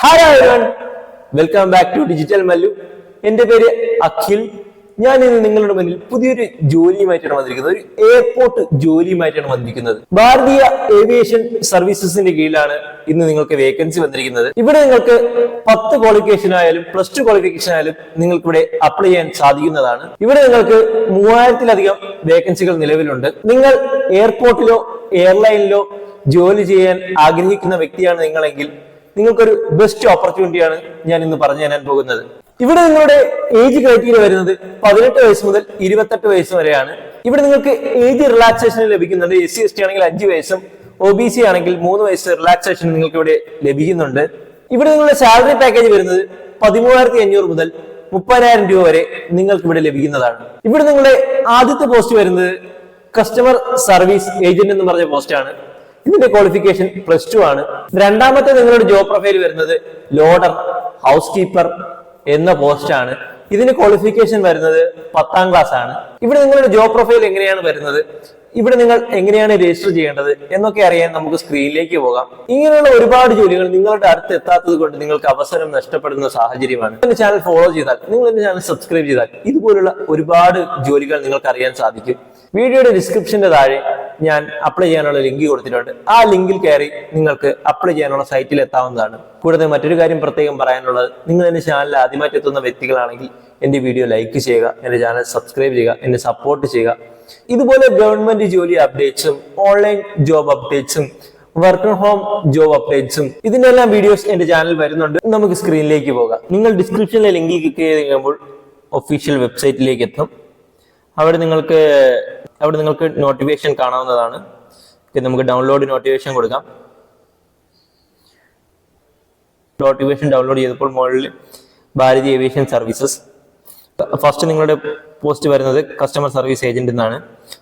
Hi welcome back to digital Mallu എന്റെ പേര് അഖിൽ. ഞാൻ ഇന്ന് നിങ്ങളുടെ മുന്നിൽ പുതിയൊരു ജോലിയുമായിട്ടാണ് വന്നിരിക്കുന്നത്. ഒരു എയർപോർട്ട് ജോലിയുമായിട്ടാണ് വന്നിരിക്കുന്നത്. ഭാരതീയ ഏവിയേഷൻ സർവീസസിന്റെ കീഴിലാണ് ഇന്ന് നിങ്ങൾക്ക് വേക്കൻസി വന്നിരിക്കുന്നത്. ഇവിടെ നിങ്ങൾക്ക് പത്ത് ക്വാളിഫിക്കേഷൻ ആയാലും പ്ലസ് ടു ക്വാളിഫിക്കേഷൻ ആയാലും നിങ്ങൾക്ക് ഇവിടെ അപ്ലൈ ചെയ്യാൻ സാധിക്കുന്നതാണ്. ഇവിടെ നിങ്ങൾക്ക് മൂവായിരത്തിലധികം വേക്കൻസികൾ നിലവിലുണ്ട്. നിങ്ങൾ എയർപോർട്ടിലോ എയർലൈനിലോ ജോലി ചെയ്യാൻ ആഗ്രഹിക്കുന്ന വ്യക്തിയാണ് നിങ്ങളെങ്കിൽ നിങ്ങൾക്കൊരു ബെസ്റ്റ് ഓപ്പർച്യൂണിറ്റിയാണ് ഞാൻ ഇന്ന് പറഞ്ഞു തരാൻ പോകുന്നത്. ഇവിടെ നിങ്ങളുടെ ഏജ് ക്രൈറ്റീരിയ വരുന്നത് പതിനെട്ട് വയസ്സ് മുതൽ ഇരുപത്തെട്ട് വയസ്സ് വരെയാണ്. ഇവിടെ നിങ്ങൾക്ക് ഏജ് റിലാക്സേഷൻ ലഭിക്കുന്നുണ്ട്. എസ് സി എസ് ടി ആണെങ്കിൽ അഞ്ച് വയസ്സും ഒ ബി സി ആണെങ്കിൽ മൂന്ന് വയസ്സ് റിലാക്സേഷൻ നിങ്ങൾക്ക് ഇവിടെ ലഭിക്കുന്നുണ്ട്. ഇവിടെ നിങ്ങളുടെ സാലറി പാക്കേജ് വരുന്നത് പതിമൂവായിരത്തി അഞ്ഞൂറ് മുതൽ മുപ്പതിനായിരം രൂപ വരെ നിങ്ങൾക്ക് ഇവിടെ ലഭിക്കുന്നതാണ്. ഇവിടെ നിങ്ങളുടെ ആദ്യത്തെ പോസ്റ്റ് വരുന്നത് കസ്റ്റമർ സർവീസ് ഏജന്റ് എന്ന് പറഞ്ഞ പോസ്റ്റാണ് ഇതിന്റെ ക്വാളിഫിക്കേഷൻ പ്ലസ് ടു ആണ്. രണ്ടാമത്തെ നിങ്ങളുടെ ജോബ് പ്രൊഫൈൽ വരുന്നത് ലോഡർ ഹൗസ് കീപ്പർ എന്ന പോസ്റ്റ് ആണ്. ഇതിന് ക്വാളിഫിക്കേഷൻ വരുന്നത് പത്താം ക്ലാസ് ആണ്. ഇവിടെ നിങ്ങളുടെ ജോബ് പ്രൊഫൈൽ എങ്ങനെയാണ് വരുന്നത്? ഇവിടെ നിങ്ങൾ എങ്ങനെയാണ് രജിസ്റ്റർ ചെയ്യേണ്ടത്? എന്നൊക്കെ അറിയാൻ നമുക്ക് സ്ക്രീനിലേക്ക് പോകാം. ഇങ്ങനെയുള്ള ഒരുപാട് ജോലികൾ നിങ്ങളുടെ അടുത്ത് എത്താത്തത് കൊണ്ട് നിങ്ങൾക്ക് അവസരം നഷ്ടപ്പെടുന്ന സാഹചര്യമാണ്. എന്റെ ചാനൽ ഫോളോ ചെയ്താൽ നിങ്ങൾ എന്റെ ചാനൽ സബ്സ്ക്രൈബ് ചെയ്താൽ ഇതുപോലുള്ള ഒരുപാട് ജോലികൾ നിങ്ങൾക്ക് അറിയാൻ സാധിക്കും. വീഡിയോയുടെ ഡിസ്ക്രിപ്ഷന്റെ താഴെ ഞാൻ അപ്ലൈ ചെയ്യാനുള്ള ലിങ്ക് കൊടുത്തിട്ടുണ്ട്. ആ ലിങ്കിൽ കയറി നിങ്ങൾക്ക് അപ്ലൈ ചെയ്യാനുള്ള സൈറ്റിൽ എത്താവുന്നതാണ്. കൂടാതെ മറ്റൊരു കാര്യം പ്രത്യേകം പറയാനുള്ളത് നിങ്ങൾ എന്റെ ചാനലിൽ ആദ്യമായിട്ട് എത്തുന്ന വ്യക്തികളാണെങ്കിൽ എന്റെ വീഡിയോ ലൈക്ക് ചെയ്യുക എന്റെ ചാനൽ സബ്സ്ക്രൈബ് ചെയ്യുക എന്നെ സപ്പോർട്ട് ചെയ്യുക. ഇതുപോലെ ഗവൺമെന്റ് ജോലി അപ്ഡേറ്റ്സും ഓൺലൈൻ ജോബ് അപ്ഡേറ്റ്സും വർക്ക് ഫ്രം ഹോം ജോബ് അപ്ഡേറ്റ്സും ഇതിന്റെ എല്ലാം വീഡിയോസ് എന്റെ ചാനൽ വരുന്നുണ്ട്. നമുക്ക് സ്ക്രീനിലേക്ക് പോകാം. നിങ്ങൾ ഡിസ്ക്രിപ്ഷനിലെ ലിങ്കിൽ ക്ലിക്ക് ചെയ്ത് കഴിയുമ്പോൾ ഒഫീഷ്യൽ വെബ്സൈറ്റിലേക്ക് എത്തും. അവിടെ നിങ്ങൾക്ക് അവിടെ നിങ്ങൾക്ക് നോട്ടിഫിക്കേഷൻ കാണാവുന്നതാണ്. നമുക്ക് ഡൗൺലോഡ് നോട്ടിഫിക്കേഷൻ കൊടുക്കാം. നോട്ടിഫിക്കേഷൻ ഡൗൺലോഡ് ചെയ്തപ്പോൾ മുകളിൽ ഭാരതി ഏവിയേഷൻ സർവീസസ് ഫസ്റ്റ് നിങ്ങളുടെ പോസ്റ്റ് വരുന്നത് കസ്റ്റമർ സർവീസ് ഏജന്റ് എന്നാണ്.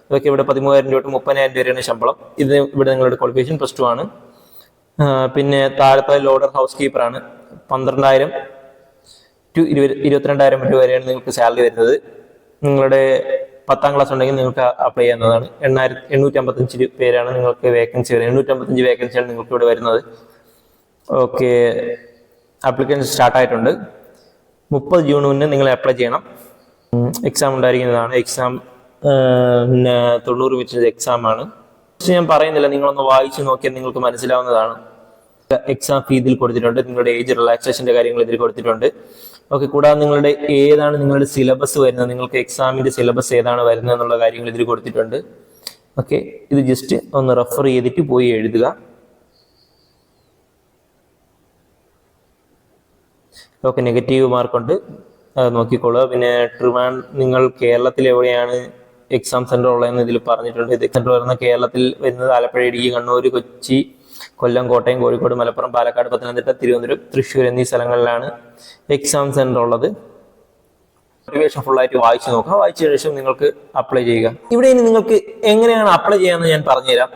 ഇതൊക്കെ ഇവിടെ പതിമൂവായിരം രൂപ തൊട്ട് മുപ്പതിനായിരം രൂപയാണ് ശമ്പളം. ഇത് ഇവിടെ നിങ്ങളുടെ ക്വാളിഫിക്കേഷൻ പ്ലസ് ടു ആണ്. പിന്നെ താഴത്തെ ലോഡർ ഹൗസ് കീപ്പർ ആണ്. പന്ത്രണ്ടായിരം ടു ഇരുപത് ഇരുപത്തിരണ്ടായിരം രൂപ വരെയാണ് നിങ്ങൾക്ക് സാലറി വരുന്നത്. നിങ്ങളുടെ പത്താം ക്ലാസ് ഉണ്ടെങ്കിൽ നിങ്ങൾക്ക് അപ്ലൈ ചെയ്യുന്നതാണ്. എണ്ണായിരത്തി എണ്ണൂറ്റി അമ്പത്തഞ്ച് പേരാണ് നിങ്ങൾക്ക് വേക്കൻസി വരുന്നത്. എണ്ണൂറ്റി അമ്പത്തഞ്ച് വേക്കൻസിയാണ് നിങ്ങൾക്ക് ഇവിടെ വരുന്നത്. ഓക്കെ അപ്ലിക്കേഷൻ സ്റ്റാർട്ട് ആയിട്ടുണ്ട്. മുപ്പത് ജൂൺ മുന്നേ നിങ്ങൾ അപ്ലൈ ചെയ്യണം. എക്സാം ഉണ്ടായിരിക്കുന്നതാണ്. എക്സാം പിന്നെ തൊണ്ണൂറ് മിനിറ്റ് എക്സാം ആണ്. പക്ഷെ ഞാൻ പറയുന്നില്ല. നിങ്ങളൊന്ന് വായിച്ചു നോക്കിയാൽ നിങ്ങൾക്ക് മനസ്സിലാവുന്നതാണ്. എക്സാം ഫീ ഇതിൽ കൊടുത്തിട്ടുണ്ട്. നിങ്ങളുടെ ഏജ് റിലാക്സേഷന്റെ കാര്യങ്ങൾ ഇതിൽ കൊടുത്തിട്ടുണ്ട്. ഓക്കെ കൂടാതെ നിങ്ങളുടെ ഏതാണ് നിങ്ങളുടെ സിലബസ് വരുന്നത്? നിങ്ങൾക്ക് എക്സാമിന്റെ സിലബസ് ഏതാണ് വരുന്നത് എന്നുള്ള കാര്യങ്ങൾ ഇതിൽ കൊടുത്തിട്ടുണ്ട്. ഓക്കെ ഇത് ജസ്റ്റ് ഒന്ന് റെഫർ ചെയ്തിട്ട് പോയി എഴുതുക. ഓക്കെ നെഗറ്റീവ് മാർക്കുണ്ട് നോക്കിക്കോളുക. പിന്നെ ട്രിവാൻ നിങ്ങൾ കേരളത്തിൽ എവിടെയാണ് എക്സാം സെന്റർ ഉള്ളതെന്ന് ഇതിൽ പറഞ്ഞിട്ടുണ്ട്. ഇത് സെന്റർ വരുന്ന കേരളത്തിൽ വരുന്നത് ആലപ്പുഴ ഇടുക്കി കണ്ണൂർ കൊച്ചി കൊല്ലം കോട്ടയം കോഴിക്കോട് മലപ്പുറം പാലക്കാട് പത്തനംതിട്ട തിരുവനന്തപുരം തൃശ്ശൂർ എന്നീ സ്ഥലങ്ങളിലാണ് എക്സാം സെന്റർ ഉള്ളത്. മോട്ടിവേഷൻ ഫുൾ ആയിട്ട് വായിച്ചു നോക്കുക. വായിച്ച ശേഷം നിങ്ങൾക്ക് അപ്ലൈ ചെയ്യുക. ഇവിടെ ഇനി നിങ്ങൾക്ക് എങ്ങനെയാണ് അപ്ലൈ ചെയ്യാന്ന് ഞാൻ പറഞ്ഞുതരാം.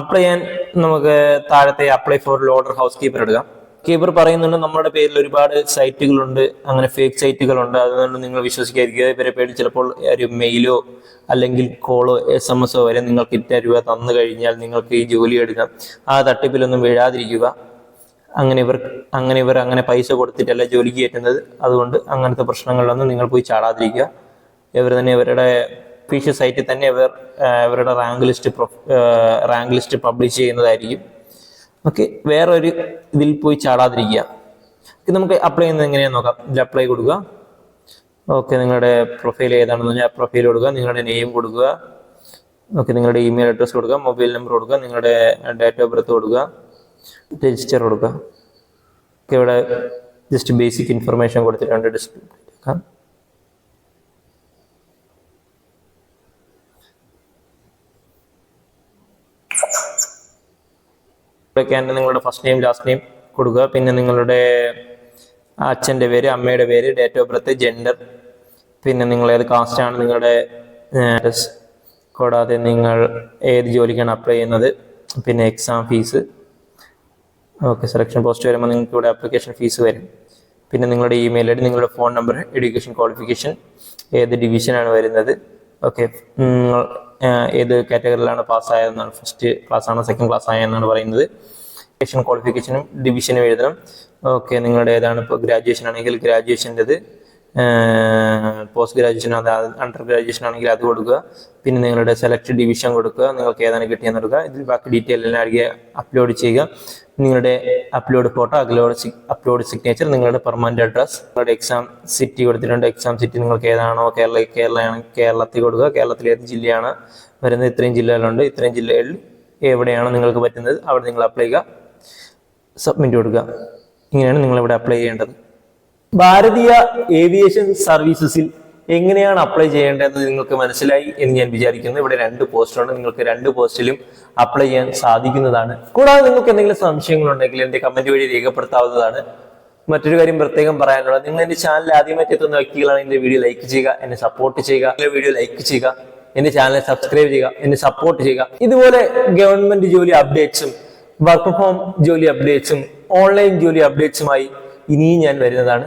അപ്ലൈ ചെയ്യാൻ നമുക്ക് താഴത്തെ apply for loader housekeeper എടുക്കാം. കീപ്പർ പറയുന്നുണ്ട് നമ്മുടെ പേരിൽ ഒരുപാട് സൈറ്റുകളുണ്ട്. അങ്ങനെ ഫേക്ക് സൈറ്റുകളുണ്ട്. അതുകൊണ്ട് നിങ്ങൾ വിശ്വസിക്കാതിരിക്കുക. ഇവരെ പേടി ചിലപ്പോൾ ഒരു മെയിലോ അല്ലെങ്കിൽ കോളോ എസ് എം എസോ വരെ നിങ്ങൾക്ക് ഇത്ര രൂപ തന്നു കഴിഞ്ഞാൽ നിങ്ങൾക്ക് ഈ ജോലി എടുക്കാം. ആ തട്ടിപ്പിലൊന്നും വീഴാതിരിക്കുക. അങ്ങനെ ഇവർ അങ്ങനെ ഇവർ അങ്ങനെ പൈസ കൊടുത്തിട്ടല്ല ജോലിക്ക് കയറ്റുന്നത്. അതുകൊണ്ട് അങ്ങനത്തെ പ്രശ്നങ്ങളിലൊന്നും നിങ്ങൾ പോയി ചാടാതിരിക്കുക. ഇവർ തന്നെ ഇവരുടെ ഒഫീഷ്യൽ സൈറ്റിൽ തന്നെ ഇവർ ഇവരുടെ rank list rank list publish ചെയ്യുന്നതായിരിക്കും. ഓക്കെ വേറെ ഒരു ഇതിൽ പോയി ചാടാതിരിക്കുക. നമുക്ക് അപ്ലൈ ചെയ്യുന്നത് എങ്ങനെയാണെന്ന് നോക്കാം. ഇതിൽ അപ്ലൈ കൊടുക്കുക. ഓക്കെ നിങ്ങളുടെ പ്രൊഫൈൽ ഏതാണെന്ന് പറഞ്ഞാൽ പ്രൊഫൈൽ കൊടുക്കുക. നിങ്ങളുടെ നെയിം കൊടുക്കുക. ഓക്കെ നിങ്ങളുടെ ഇമെയിൽ അഡ്രസ്സ് കൊടുക്കുക. മൊബൈൽ നമ്പർ കൊടുക്കുക. നിങ്ങളുടെ ഡേറ്റ് ഓഫ് ബർത്ത് കൊടുക്കുക. രജിസ്റ്റർ കൊടുക്കുക. ഇവിടെ ജസ്റ്റ് ബേസിക് ഇൻഫർമേഷൻ കൊടുത്തിട്ടുണ്ട്. ഡിസ്പ്ലേ ഇവിടെയൊക്കെ നിങ്ങളുടെ ഫസ്റ്റ് നെയിം ലാസ്റ്റ് നെയിം കൊടുക്കുക. പിന്നെ നിങ്ങളുടെ അച്ഛന്റെ പേര് അമ്മയുടെ പേര് ഡേറ്റ് ഓഫ് ബർത്ത് ജെൻഡർ പിന്നെ നിങ്ങൾ ഏത് കാസ്റ്റാണ് നിങ്ങളുടെ. കൂടാതെ നിങ്ങൾ ഏത് ജോലിക്കാണ് അപ്ലൈ ചെയ്യുന്നത്. പിന്നെ exam fees okay selection post വരുമ്പോൾ നിങ്ങൾക്ക് ഇവിടെ അപ്ലിക്കേഷൻ ഫീസ് വരും. പിന്നെ നിങ്ങളുടെ ഇമെയിൽ ഐ ഡി നിങ്ങളുടെ ഫോൺ നമ്പർ എഡ്യൂക്കേഷൻ ക്വാളിഫിക്കേഷൻ ഏത് ഡിവിഷനാണ് വരുന്നത്. ഓക്കെ നിങ്ങൾ ഏത് കാറ്റഗറിയിലാണ് പാസ്സായതെന്നാണ് ഫസ്റ്റ് ക്ലാസ് ആണോ സെക്കൻഡ് ക്ലാസ് ആയെന്നാണ് പറയുന്നത്. ഏഷ്യൻ ക്വാളിഫിക്കേഷനും ഡിവിഷനും എഴുതണം. ഓക്കെ നിങ്ങളുടെ ഏതാണ് ഇപ്പോൾ ഗ്രാജുവേഷൻ ആണെങ്കിൽ ഗ്രാജുവേഷന്റെത് പോസ്റ്റ് ഗ്രാജുവേഷൻ അത് അണ്ടർ ഗ്രാജുവേഷൻ ആണെങ്കിൽ അത് കൊടുക്കുക. പിന്നെ നിങ്ങളുടെ സെലക്ട് ഡിവിഷൻ കൊടുക്കുക. നിങ്ങൾക്ക് ഏതാണ് കിട്ടിയെന്ന് കൊടുക്കുക ഇതിൽ ബാക്കി ഡീറ്റെയിൽ എല്ലാം അടിക്കുക അപ്ലോഡ് ചെയ്യുക. നിങ്ങളുടെ upload photo upload upload signature നിങ്ങളുടെ പെർമനന്റ് അഡ്രസ് നിങ്ങളുടെ എക്സാം സിറ്റി കൊടുത്തിട്ടുണ്ട്. എക്സാം സിറ്റി നിങ്ങൾക്ക് ഏതാണോ കേരള കേരളയാണ് കേരളത്തിൽ കൊടുക്കുക. കേരളത്തിൽ ഏത് ജില്ലയാണ് വരുന്നത്? ഇത്രയും ജില്ലകളുണ്ട്. ഇത്രയും ജില്ലകളിൽ എവിടെയാണ് നിങ്ങൾക്ക് പറ്റുന്നത്? അവിടെ നിങ്ങൾ അപ്ലൈ ചെയ്യുക. സബ്മിറ്റ് കൊടുക്കുക. ഇങ്ങനെയാണ് നിങ്ങൾ ഇവിടെ അപ്ലൈ ചെയ്യേണ്ടത്. ഭാരതീയ ഏവിയേഷൻ സർവീസസിൽ എങ്ങനെയാണ് അപ്ലൈ ചെയ്യേണ്ടതെന്ന് നിങ്ങൾക്ക് മനസ്സിലായി എന്ന് ഞാൻ വിചാരിക്കുന്നു. ഇവിടെ രണ്ട് പോസ്റ്റുണ്ട് നിങ്ങൾക്ക് രണ്ട് പോസ്റ്റിലും അപ്ലൈ ചെയ്യാൻ സാധിക്കുന്നതാണ്. കൂടാതെ നിങ്ങൾക്ക് എന്തെങ്കിലും സംശയങ്ങളുണ്ടെങ്കിൽ എന്റെ കമന്റ് വഴി രേഖപ്പെടുത്താവുന്നതാണ്. മറ്റൊരു കാര്യം പ്രത്യേകം പറയാനുള്ളത്. നിങ്ങൾ എന്റെ ചാനൽ ആദ്യമായിട്ട് എത്തുന്ന വ്യക്തികളാണ് എന്റെ വീഡിയോ ലൈക്ക് ചെയ്യുക എന്നെ സപ്പോർട്ട് ചെയ്യുക എന്റെ വീഡിയോ ലൈക്ക് ചെയ്യുക എന്റെ ചാനൽ സബ്സ്ക്രൈബ് ചെയ്യുക എന്നെ സപ്പോർട്ട് ചെയ്യുക. ഇതുപോലെ ഗവൺമെന്റ് ജോലി അപ്ഡേറ്റ്സും വർക്ക് ഫ്രം ഹോം ജോലി അപ്ഡേറ്റ്സും ഓൺലൈൻ ജോലി അപ്ഡേറ്റ്സുമായി ഇനിയും ഞാൻ വരുന്നതാണ്.